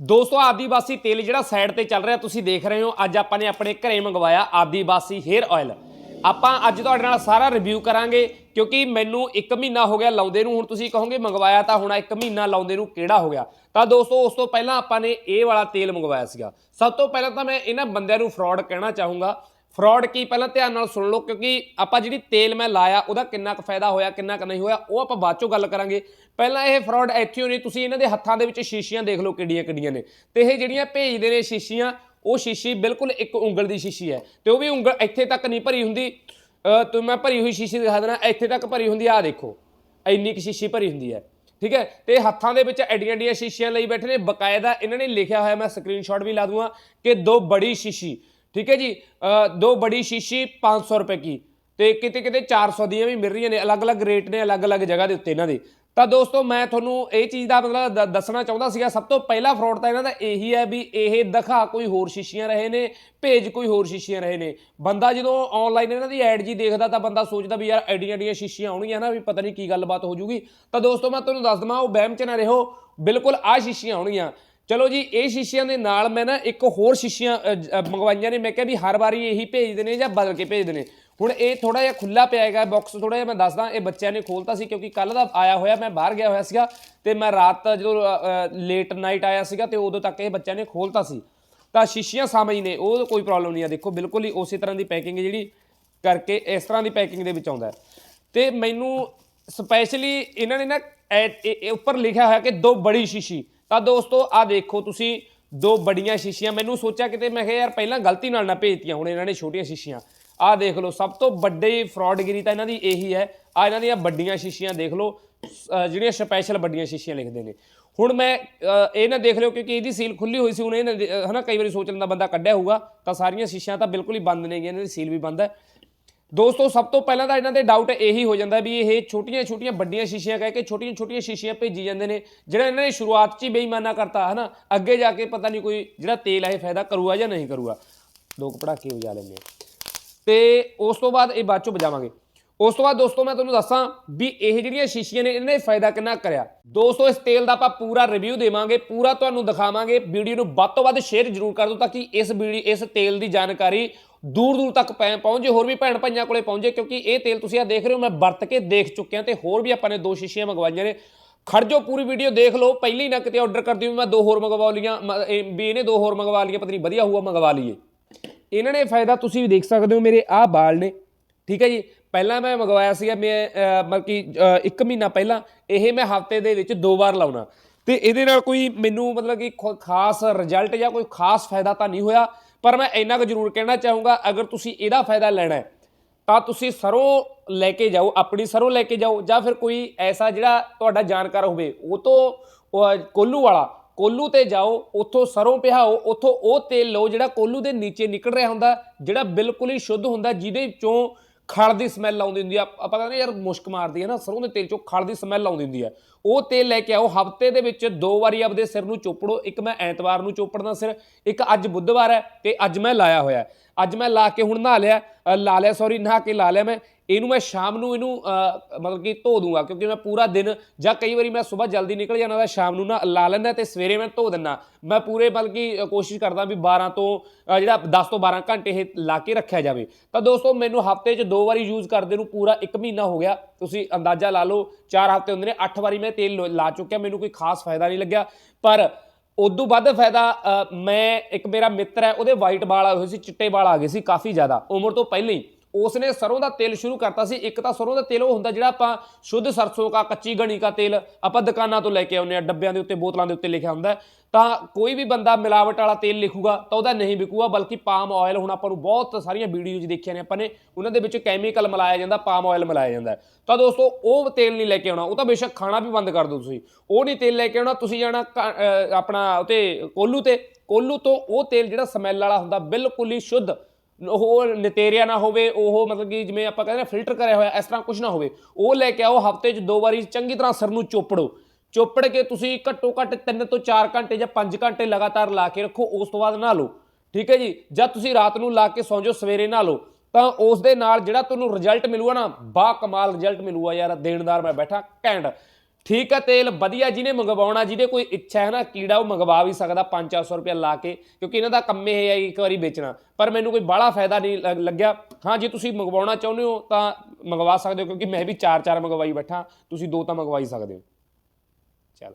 ਦੋਸਤੋ, ਆਦੀਵਾਸੀ ਤੇਲ ਜਿਹੜਾ ਸਾਈਡ ਤੇ ਚੱਲ ਰਿਹਾ, ਤੁਸੀਂ ਦੇਖ ਰਹੇ ਹੋ, ਅੱਜ ਆਪਾਂ ਨੇ ਆਪਣੇ ਘਰੇ ਮੰਗਵਾਇਆ ਆਦੀਵਾਸੀ ਹੇਅਰ ਆਇਲ ਆਪਾਂ ਅੱਜ ਤੁਹਾਡੇ ਨਾਲ ਸਾਰਾ ਰਿਵਿਊ ਕਰਾਂਗੇ, ਕਿਉਂਕਿ ਮੈਨੂੰ 1 ਮਹੀਨਾ ਹੋ ਗਿਆ ਲਾਉਂਦੇ ਨੂੰ, ਹੁਣ ਤੁਸੀਂ ਕਹੋਗੇ ਮੰਗਵਾਇਆ ਤਾਂ ਹੁਣ 1 ਮਹੀਨਾ ਲਾਉਂਦੇ ਨੂੰ ਕਿਹੜਾ ਹੋ ਗਿਆ? ਤਾਂ ਦੋਸਤੋ, ਉਸ ਤੋਂ ਪਹਿਲਾਂ ਆਪਾਂ ਨੇ ਇਹ ਵਾਲਾ ਤੇਲ ਮੰਗਵਾਇਆ ਸੀਗਾ। ਸਭ ਤੋਂ ਪਹਿਲਾਂ ਤਾਂ ਮੈਂ ਇਹਨਾਂ ਬੰਦਿਆਂ ਨੂੰ ਫਰਾਡ ਕਹਿਣਾ ਚਾਹੂੰਗਾ। ਫਰਾਡ ਕੀ ਪਹਿਲਾਂ ਧਿਆਨ ਨਾਲ ਸੁਣ ਲਓ, ਕਿਉਂਕਿ ਆਪਾਂ ਜਿਹੜੀ ਤੇਲ ਮੈਂ ਲਾਇਆ, ਉਹਦਾ ਕਿੰਨਾ ਕੁ ਫਾਇਦਾ ਹੋਇਆ, ਕਿੰਨਾ ਕੁ ਨਹੀਂ ਹੋਇਆ, ਉਹ ਆਪਾਂ ਬਾਅਦ ਚੋਂ ਗੱਲ ਕਰਾਂਗੇ। ਪਹਿਲਾਂ ਇਹ ਫਰਾਡ ਇੱਥੇ ਹੋਣੀ, ਤੁਸੀਂ ਇਹਨਾਂ ਦੇ ਹੱਥਾਂ ਦੇ ਵਿੱਚ ਸ਼ੀਸ਼ੀਆਂ ਦੇਖ ਲਓ ਕਿੱਡੀਆਂ ਕਿੱਡੀਆਂ ਨੇ। ਤੇ ਇਹ ਜਿਹੜੀਆਂ ਭੇਜਦੇ ਨੇ ਸ਼ੀਸ਼ੀਆਂ, ਉਹ ਸ਼ੀਸ਼ੀ ਬਿਲਕੁਲ ਇੱਕ ਉਂਗਲ ਦੀ ਸ਼ੀਸ਼ੀ ਹੈ। ਤੇ ਉਹ ਵੀ ਉਂਗਲ ਇੱਥੇ ਤੱਕ ਨਹੀਂ ਭਰੀ ਹੁੰਦੀ। ਅਹ ਮੈਂ ਭਰੀ ਹੋਈ ਸ਼ੀਸ਼ੀ ਦਿਖਾ ਦੇਣਾ ਇੱਥੇ ਤੱਕ ਭਰੀ ਹੁੰਦੀ ਆ ਆਹ ਦੇਖੋ, ਇੰਨੀ ਕੁ ਸ਼ੀਸ਼ੀ ਭਰੀ ਹੁੰਦੀ ਹੈ। ਠੀਕ ਹੈ? ਤੇ ਹੱਥਾਂ ਦੇ ਵਿੱਚ ਐਡੀਆਂ ਐਡੀਆਂ ਸ਼ੀਸ਼ੀਆਂ ਲਈ ਬੈਠੇ ਨੇ, ਬਕਾਇਦਾ ਇਹਨਾਂ ਨੇ ਲਿਖਿਆ ਹੋਇਆ, ਮੈਂ ਸਕਰੀਨਸ਼ਾਟ ਵੀ ਲਾ ਦੂੰਗਾ, ਕਿ ਦੋ ਬੜੀ ਸ਼ੀਸ਼ੀ। ਠੀਕ ਹੈ ਜੀ? ਅ, ਦੋ ਬੜੀ ਸ਼ੀਸ਼ੀ 500 ਰੁਪਏ ਕੀ। ਤੇ ਕਿਤੇ ਕਿਤੇ 400 ਦੀਆਂ ਵੀ ਮਿਲ ਰਹੀਆਂ ਨੇ ਅਲੱਗ-ਅਲੱਗ ਰੇਟ ਨੇ ਅਲੱਗ-ਅਲੱਗ ਜਗ੍ਹਾ ਦੇ ਉੱਤੇ ਇਹਨਾਂ ਦੇ। ਤਾਂ ਦੋਸਤੋ ਮੈਂ ਤੁਹਾਨੂੰ ਇਹ ਚੀਜ਼ ਦਾ ਮਤਲਬ ਦ- ਦੱਸਣਾ ਚਾਹੁੰਦਾ ਸੀਗਾ ਸਭ ਤੋਂ ਪਹਿਲਾ ਫਰਾਡ ਤਾਂ ਇਹਨਾਂ ਦਾ ਇਹੀ ਹੈ ਵੀ ਇਹ ਦਿਖਾ ਕੋਈ ਹੋਰ ਸ਼ੀਸ਼ੀਆਂ ਰਹੇ ਨੇ ਭੇਜ ਕੋਈ ਹੋਰ ਸ਼ੀਸ਼ੀਆਂ ਰਹੇ ਨੇ। ਬੰਦਾ ਜਦੋਂ ਆਨਲਾਈਨ ਇਹਨਾਂ ਦੀ ਐਡ ਜੀ ਦੇਖਦਾ ਤਾਂ ਬੰਦਾ ਸੋਚਦਾ ਵੀ ਯਾਰ ਐਡੀਆਂ ਐਡੀਆਂ ਸ਼ੀਸ਼ੀਆਂ ਆਉਣਗੀਆਂ ਨਾ ਵੀ ਪਤਾ ਨਹੀਂ ਕੀ ਗੱਲਬਾਤ ਹੋ ਜੂਗੀ। ਤਾਂ ਦੋਸਤੋ ਮੈਂ ਤੁਹਾਨੂੰ ਦੱਸ ਦਵਾਂ ਉਹ ਵਹਿਮ ਚ ਨਾ ਰਹੋ ਬਿਲਕੁਲ ਆਹ ਸ਼ੀਸ਼ੀਆਂ ਆਉਣਗੀਆਂ। ਚਲੋ ਜੀ, ਇਹ ਸ਼ੀਸ਼ਿਆਂ ਦੇ ਨਾਲ ਮੈਂ ਨਾ ਇੱਕ ਹੋਰ ਸ਼ੀਸ਼ੀਆਂ ਮੰਗਵਾਈਆਂ ਨੇ। ਮੈਂ ਕਿਹਾ ਵੀ ਹਰ ਵਾਰੀ ਇਹੀ ਭੇਜਦੇ ਨੇ ਜਾਂ ਬਦਲ ਕੇ ਭੇਜਦੇ ਨੇ। ਹੁਣ ਇਹ ਥੋੜਾ ਜਿਹਾ ਖੁੱਲਾ ਪਿਆ ਹੈਗਾ ਬਾਕਸ ਥੋੜਾ ਜਿਹਾ ਮੈਂ ਦੱਸਦਾ, ਇਹ ਬੱਚਿਆਂ ਨੇ ਖੋਲਤਾ ਸੀ ਕਿਉਂਕਿ ਕੱਲ ਦਾ ਆਇਆ ਹੋਇਆ, ਮੈਂ ਬਾਹਰ ਗਿਆ ਹੋਇਆ ਸੀਗਾ ਤੇ ਮੈਂ ਰਾਤ ਜਦੋਂ ਲੇਟ ਨਾਈਟ ਆਇਆ ਸੀਗਾ ਤੇ ਉਦੋਂ ਤੱਕ ਇਹ ਬੱਚਿਆਂ ਨੇ ਖੋਲਤਾ ਸੀ। ਤਾਂ ਸ਼ੀਸ਼ੀਆਂ ਸਾਹਮਣੇ ਨੇ, ਉਹ ਕੋਈ ਪ੍ਰੋਬਲਮ ਨਹੀਂ ਆ। ਦੇਖੋ, ਬਿਲਕੁਲ ਹੀ ਉਸੇ ਤਰ੍ਹਾਂ ਦੀ ਪੈਕਿੰਗ ਜਿਹੜੀ ਕਰਕੇ ਇਸ ਤਰ੍ਹਾਂ ਦੀ ਪੈਕਿੰਗ ਦੇ ਵਿੱਚ ਆਉਂਦਾ ਹੈ। ਤੇ ਮੈਨੂੰ ਸਪੈਸ਼ਲੀ ਇਹਨਾਂ ਨੇ ਨਾ ਐ- ਉੱਪਰ ਲਿਖਿਆ ਹੋਇਆ ਕਿ ਦੋ ਬੜੀ ਸ਼ੀਸ਼ੀ। ਤਾਂ ਦੋਸਤੋ ਆ ਦੇਖੋ ਤੁਸੀਂ, ਦੋ ਵੱਡੀਆਂ ਸ਼ੀਸ਼ੀਆਂ। ਮੈਨੂੰ ਸੋਚਿਆ ਕਿਤੇ, ਮੈਂ ਕਿਹਾ ਯਾਰ ਪਹਿਲਾਂ ਗਲਤੀ ਨਾਲ ਨਾ ਭੇਜਤੀਆਂ ਹੁਣ ਇਹਨਾਂ ਨੇ ਛੋਟੀਆਂ ਸ਼ੀਸ਼ੀਆਂ। ਆ ਦੇਖ ਲਓ, ਸਭ ਤੋਂ ਵੱਡੇ ਫਰਾਡਗਿਰੀ ਤਾਂ ਇਹਨਾਂ ਦੀ ਇਹੀ ਹੈ। ਆ ਇਹਨਾਂ ਦੀਆਂ ਵੱਡੀਆਂ ਸ਼ੀਸ਼ੀਆਂ ਦੇਖ ਲਓ ਜਿਹੜੀਆਂ ਸਪੈਸ਼ਲ ਵੱਡੀਆਂ ਸ਼ੀਸ਼ੀਆਂ ਲਿਖਦੇ ਨੇ। ਹੁਣ ਮੈਂ ਇਹ ਨਾ ਦੇਖ ਲਿਓ ਕਿਉਂਕਿ ਇਹਦੀ ਸੀਲ ਖੁੱਲੀ ਹੋਈ ਸੀ, ਹੁਣ ਇਹ ਹਨਾ, ਕਈ ਵਾਰੀ ਸੋਚ ਲੈਂਦਾ ਬੰਦਾ ਕੱਢਿਆ ਹੋਊਗਾ, ਤਾਂ ਸਾਰੀਆਂ ਸ਼ੀਸ਼ੀਆਂ ਤਾਂ ਬਿਲਕੁਲ ਹੀ ਬੰਦ ਨੇਗੀਆਂ, ਇਹਨਾਂ ਦੀ ਸੀਲ ਵੀ ਬੰਦ ਹੈ। ਦੋਸਤੋ, ਸਭ ਤੋਂ ਪਹਿਲਾਂ ਤਾਂ ਇਹਨਾਂ ਦੇ ਡਾਊਟ ਇਹੀ ਹੋ ਜਾਂਦਾ ਵੀ ਇਹ ਛੋਟੀਆਂ ਛੋਟੀਆਂ ਵੱਡੀਆਂ ਸ਼ੀਸ਼ੀਆਂ ਕਹਿ ਕੇ ਛੋਟੀਆਂ ਛੋਟੀਆਂ ਸ਼ੀਸ਼ੀਆਂ ਭੇਜੀ ਜਾਂਦੇ ਨੇ, ਜਿਹੜਾ ਇਹਨਾਂ ਨੇ ਸ਼ੁਰੂਆਤ 'ਚ ਹੀ ਬੇਈਮਾਨਾ ਕਰਤਾ, ਹਨਾ? ਅੱਗੇ ਜਾ ਕੇ ਪਤਾ ਨਹੀਂ ਕੋਈ ਜਿਹੜਾ ਤੇਲ ਹੈ ਇਹ ਫਾਇਦਾ ਕਰੂਗਾ ਜਾਂ ਨਹੀਂ ਕਰੂਗਾ। ਲੋਕ ਕੁ ਪੜਾਕੇ ਵਜਾ ਲੈਂਦੇ ਆ। ਤੇ ਉਸ ਤੋਂ ਬਾਅਦ ਇਹ ਬਾਅਦ ਚੋਂ ਵਜਾਵਾਂਗੇ। ਉਸ ਤੋਂ ਬਾਅਦ ਦੋਸਤੋ, ਮੈਂ ਤੁਹਾਨੂੰ ਦੱਸਾਂ ਵੀ ਇਹ ਜਿਹੜੀਆਂ ਸ਼ੀਸ਼ੀਆਂ ਨੇ, ਇਹਨਾਂ ਨੇ ਫਾਇਦਾ ਕਿੰਨਾ ਕਰਿਆ? ਦੋਸਤੋ, ਇਸ ਤੇਲ ਦਾ ਆਪਾਂ ਪੂਰਾ ਰਿਵਿਊ ਦੇਵਾਂਗੇ, ਪੂਰਾ ਤੁਹਾਨੂੰ ਦਿਖਾਵਾਂਗੇ, ਵੀਡੀਓ ਨੂੰ ਵੱਧ ਤੋਂ ਵੱਧ ਸ਼ੇਅਰ ਜ਼ਰੂਰ ਕਰ ਦਿਓ ਤਾਂ ਕਿ ਇਸ ਵੀਡੀਓ ਇਸ ਤੇਲ ਦੀ ਜਾਣਕਾਰੀ ਦੂਰ ਦੂਰ ਤੱਕ ਪੈ- ਪਹੁੰਚੇ, ਹੋਰ ਵੀ ਭੈਣ ਭਾਈਆਂ ਕੋਲੇ ਪਹੁੰਚੇ, ਕਿਉਂਕਿ ਇਹ ਤੇਲ ਤੁਸੀਂ ਆ ਦੇਖ ਰਹੇ ਹੋ, ਮੈਂ ਵਰਤ ਕੇ ਦੇਖ ਚੁੱਕਿਆ ਤੇ ਹੋਰ ਵੀ ਆਪਾਂ ਨੇ ਦੋ ਸ਼ੀਸ਼ੀਆਂ ਮੰਗਵਾਈਆਂ ਨੇ। ਖੜ ਜਾਓ, ਪੂਰੀ ਵੀਡੀਓ ਦੇਖ ਲਓ, ਪਹਿਲਾਂ ਹੀ ਨਾ ਕਿਤੇ ਆਰਡਰ ਕਰਦੀ ਵੀ ਮੈਂ ਦੋ ਹੋਰ ਮੰਗਵਾ ਲਈਆਂ, ਮ- ਇਹ- ਵੀ ਇਹਨੇ ਦੋ ਹੋਰ ਮੰਗਵਾ ਲਈਆਂ ਪਤਨੀ ਵਧੀਆ ਹੋਊਗਾ, ਮੰਗਵਾ ਲਈਏ। ਇਹਨਾਂ ਨੇ ਫਾਇਦਾ ਤੁਸੀਂ ਵੀ ਦੇਖ ਸਕਦੇ ਹੋ, ਮੇਰੇ ਆਹ ਬਾਲ ਨੇ। ਠੀਕ ਹੈ ਜੀ, ਪਹਿਲਾਂ ਮੈਂ ਮੰਗਵਾਇਆ ਸੀਗਾ, ਮੈਂ ਮਤਲਬ ਕਿ 1 ਮਹੀਨਾ ਪਹਿਲਾਂ, ਇਹ ਮੈਂ ਹਫ਼ਤੇ ਦੇ ਵਿੱਚ ਦੋ ਵਾਰ ਲਾਉਣਾ। ਤੇ ਇਹਦੇ ਨਾਲ ਕੋਈ ਮੈਨੂੰ ਮਤਲਬ ਕਿ ਖੋ- ਖਾਸ ਰਿਜ਼ਲਟ ਜਾਂ ਕੋਈ ਖਾਸ ਫਾਇਦਾ ਤਾਂ ਨਹੀਂ ਹੋਇਆ। ਪਰ ਮੈਂ ਇੰਨਾ ਕੁ ਜ਼ਰੂਰ ਕਹਿਣਾ ਚਾਹੂੰਗਾ, ਅਗਰ ਤੁਸੀਂ ਇਹਦਾ ਫਾਇਦਾ ਲੈਣਾ ਹੈ, ਤਾਂ ਤੁਸੀਂ ਸਰੋਂ ਲੈ ਕੇ ਜਾਓ, ਆਪਣੀ ਸਰੋਂ ਲੈ ਕੇ ਜਾਓ, ਜਾਂ ਫਿਰ ਕੋਈ ਐਸਾ ਜਿਹੜਾ ਤੁਹਾਡਾ ਜਾਣਕਾਰ ਹੋਵੇ, ਉਹ ਤੋਂ ਕੋਲੂ ਵਾਲਾ, ਕੋਲੂ ਤੇ ਜਾਓ, ਉੱਥੋਂ ਸਰੋਂ ਪਿਹਾਓ ਉੱਥੋਂ ਉਹ ਤੇਲ ਲਓ ਜਿਹੜਾ ਕੋਲੂ ਦੇ ਨੀਚੇ ਨਿਕਲ ਰਿਹਾ ਹੁੰਦਾ, ਜਿਹੜਾ ਬਿਲਕੁਲ ਹੀ ਸ਼ੁੱਧ ਹੁੰਦਾ, ਜਿਹਦੇ ਵਿੱਚੋਂ ਖਲ ਦੀ ਸਮੈਲ ਆਉਂਦੀ ਹੁੰਦੀ ਆ। ਆਪਾਂ ਕਹਿੰਦੇ ਯਾਰ ਮੁਸ਼ਕ ਮਾਰਦੀ ਹੈ ਨਾ, ਸਰੋਂ ਦੇ ਤੇਲ ਚੋਂ ਖਲ ਦੀ ਸਮੈਲ ਆਉਂਦੀ ਹੁੰਦੀ ਆ। ਉਹ ਤੇਲ ਲੈ ਕੇ ਆਓ, ਹਫ਼ਤੇ ਦੇ ਵਿੱਚ ਦੋ ਵਾਰੀ ਆਪਦੇ ਸਿਰ ਨੂੰ ਚੋਪੜੋ। ਇੱਕ ਮੈਂ ਐਤਵਾਰ ਨੂੰ ਚੋਪੜਦਾ ਸਿਰ, ਇੱਕ ਅੱਜ ਬੁੱਧਵਾਰ ਹੈ ਤੇ ਅੱਜ ਮੈਂ ਲਾਇਆ ਹੋਇਆ। ਅੱਜ ਮੈਂ ਲਾ ਕੇ ਹੁਣ ਨਹਾ ਲਿਆ। ਲਾ ਲਿਆ ਸੌਰੀ ਨਹਾ ਕੇ ਲਾ ਲਿਆ ਮੈਂ। ਇਹਨੂੰ ਮੈਂ ਸ਼ਾਮ ਨੂੰ ਇਹਨੂੰ ਮਤਲਬ ਕਿ ਧੋ ਦੂੰਗਾ ਕਿਉਂਕਿ ਮੈਂ ਪੂਰਾ ਦਿਨ ਜਾਂ ਕਈ ਵਾਰੀ ਮੈਂ ਸਵੇਰ ਜਲਦੀ ਨਿਕਲ ਜਾਂਦਾ ਤਾਂ ਸ਼ਾਮ ਨੂੰ ਨਾ ਲਾ ਲੈਂਦਾ ਤੇ ਸਵੇਰੇ ਮੈਂ ਧੋ ਦਿੰਦਾ। ਮੈਂ ਪੂਰੇ ਬਲਕਿ ਅ, ਕੋਸ਼ਿਸ਼ ਕਰਦਾ ਵੀ 12 ਤੋਂ ਜਿਹੜਾ 10 ਤੋਂ 12 ਘੰਟੇ ਇਹ ਲਾ ਕੇ ਰੱਖਿਆ ਜਾਵੇ। ਤਾਂ ਦੋਸਤੋ ਮੈਨੂੰ ਹਫ਼ਤੇ 'ਚ ਦੋ ਵਾਰੀ ਯੂਜ਼ ਕਰਦੇ ਨੂੰ ਪੂਰਾ 1 ਮਹੀਨਾ ਹੋ ਗਿਆ। ਤੁਸੀਂ ਅੰਦਾਜ਼ਾ ਲਾ ਲਓ 4 ਹਫ਼ਤੇ ਹੁੰਦੇ ਨੇ 8 ਵਾਰੀ ਮੈਂ ਤੇਲ ਲੋ- ਲਾ ਚੁੱਕਿਆ ਮੈਨੂੰ ਕੋਈ ਖਾਸ ਫਾਇਦਾ ਨਹੀਂ ਲੱਗਿਆ। ਪਰ ਉਦੋਂ ਵੱਧ ਫਾਇਦਾ ਮੈਂ ਇੱਕ ਮੇਰਾ ਮਿੱਤਰ ਹੈ ਉਹਦੇ ਵਾਈਟ ਵਾਲ ਆਏ ਹੋਏ ਸੀ ਚਿੱਟੇ ਵਾਲ ਆ ਗਏ ਸੀ ਕਾਫੀ ਜ਼ਿਆਦਾ ਉਮਰ ਤੋਂ ਪਹਿਲਾਂ ਹੀ। ਉਸਨੇ ਸਰੋਂ ਦਾ ਤੇਲ ਸ਼ੁਰੂ ਕਰਤਾ ਸੀ। ਇੱਕ ਤਾਂ ਸਰੋਂ ਦਾ ਤੇਲ ਉਹ ਹੁੰਦਾ ਜਿਹੜਾ ਆਪਾਂ ਸ਼ੁੱਧ ਸਰਸੋਂ ਕਾ ਕੱਚੀ ਗਣੀ ਕਾ ਤੇਲ ਆਪਾਂ ਦੁਕਾਨਾਂ ਤੋਂ ਲੈ ਕੇ ਆਉਂਦੇ ਆ ਡੱਬਿਆਂ ਦੇ ਉੱਤੇ, ਬੋਤਲਾਂ ਦੇ ਉੱਤੇ ਲਿਖਿਆ ਹੁੰਦਾ ਤਾਂ ਕੋਈ ਵੀ ਬੰਦਾ ਮਿਲਾਵਟ ਵਾਲਾ ਤੇਲ ਲਿਖੂਗਾ ਤਾਂ ਉਹਦਾ ਨਹੀਂ ਵਿਕੂਗਾ, ਬਲਕਿ ਪਾਮ ਆਇਲ ਹੁਣ ਆਪਾਂ ਨੂੰ ਬਹੁਤ ਸਾਰੀਆਂ ਵੀਡੀਓਜ਼ ਦੇਖੀਆਂ ਨੇ ਆਪਾਂ ਨੇ, ਉਹਨਾਂ ਦੇ ਵਿੱਚ ਕੈਮੀਕਲ ਮਿਲਾਇਆ ਜਾਂਦਾ ਪਾਮ ਆਇਲ ਮਿਲਾਇਆ ਜਾਂਦਾ ਤਾਂ ਦੋਸਤੋ, ਉਹ ਤੇਲ ਨਹੀਂ ਲੈ ਕੇ ਆਉਣਾ, ਉਹ ਤਾਂ ਬੇਸ਼ੱਕ ਖਾਣਾ ਵੀ ਬੰਦ ਕਰ ਦਿਓ ਤੁਸੀਂ। ਉਹ ਨਹੀਂ ਤੇਲ ਲੈ ਕੇ ਆਉਣਾ, ਤੁਸੀਂ ਜਾਣਾ ਕ- ਅਹ, ਆਪਣਾ ਉਤੇ ਕੋਲੂ ਤੇ। ਕੋਲੂ ਤੋਂ ਉਹ ਤੇਲ ਜਿਹੜਾ ਸਮੈਲ ਵਾਲਾ ਹੁੰਦਾ, ਬਿਲਕੁਲ ਹੀ ਸ਼ੁੱਧ ਉਹ ਨਤੇਰੀਆ ਨਾ ਹੋਵੇ, ਉਹ ਮਤਲਬ ਕਿ ਜਿਵੇਂ ਆਪਾਂ ਕਹਿੰਦੇ ਨਾ ਫਿਲਟਰ ਕਰਿਆ ਹੋਇਆ, ਇਸ ਤਰ੍ਹਾਂ ਕੁਝ ਨਾ ਹੋਵੇ, ਉਹ ਲੈ ਕੇ ਆਓ ਹਫ਼ਤੇ 'ਚ ਦੋ ਵਾਰੀ, ਚੰਗੀ ਤਰ੍ਹਾਂ ਸਿਰ ਨੂੰ ਚੋਪੜੋ। ਚੋਪੜ ਕੇ ਤੁਸੀਂ ਘੱਟੋ ਘੱਟ 3 ਤੋਂ 4 ਘੰਟੇ ਜਾਂ 5 ਘੰਟੇ ਲਗਾਤਾਰ ਲਾ ਕੇ ਰੱਖੋ, ਉਸ ਤੋਂ ਬਾਅਦ ਨਹਾ ਲਓ। ਠੀਕ ਹੈ ਜੀ? ਜਦ ਤੁਸੀਂ ਰਾਤ ਨੂੰ ਲਾ ਕੇ ਸੌਂ ਜਾਓ, ਸਵੇਰੇ ਨਹਾ ਲਓ। ਤਾਂ ਉਸ ਦੇ ਨਾਲ ਜਿਹੜਾ ਤੁਹਾਨੂੰ ਰਿਜ਼ਲਟ ਮਿਲੂਗਾ ਨਾ, ਬਾ ਕਮਾਲ ਰਿਜ਼ਲਟ ਮਿਲੂਗਾ ਯਾਰ, ਦੇਣਦਾਰ ਮੈਂ ਬੈਠਾ, ਘੈਂਟ। ਠੀਕ ਹੈ ਤੇਲ ਵਧੀਆ ਜਿਹਨੇ ਮੰਗਵਾਉਣਾ, ਜਿਹਦੇ ਕੋਈ ਇੱਛਾ ਹੈ ਨਾ, ਕੀੜਾ ਉਹ ਮੰਗਵਾ ਵੀ ਸਕਦਾ 5-400 ਰੁਪਏ ਲਾ ਕੇ, ਕਿਉਂਕਿ ਇਹਨਾਂ ਦਾ ਕੰਮ ਇਹ ਹੈ ਇੱਕ ਵਾਰੀ ਵੇਚਣਾ। ਪਰ ਮੈਨੂੰ ਕੋਈ ਬਾਹਲਾ ਫਾਇਦਾ ਨਹੀਂ ਲੱਗ- ਲੱਗਿਆ। ਹਾਂ, ਜੇ ਤੁਸੀਂ ਮੰਗਵਾਉਣਾ ਚਾਹੁੰਦੇ ਹੋ, ਤਾਂ ਮੰਗਵਾ ਸਕਦੇ ਹੋ, ਕਿਉਂਕਿ ਮੈਂ ਵੀ 4-4 ਮੰਗਵਾਈ ਬੈਠਾ। ਤੁਸੀਂ ਦੋ ਤਾਂ ਮੰਗਵਾਈ ਸਕਦੇ ਹੋ। ਚਲ।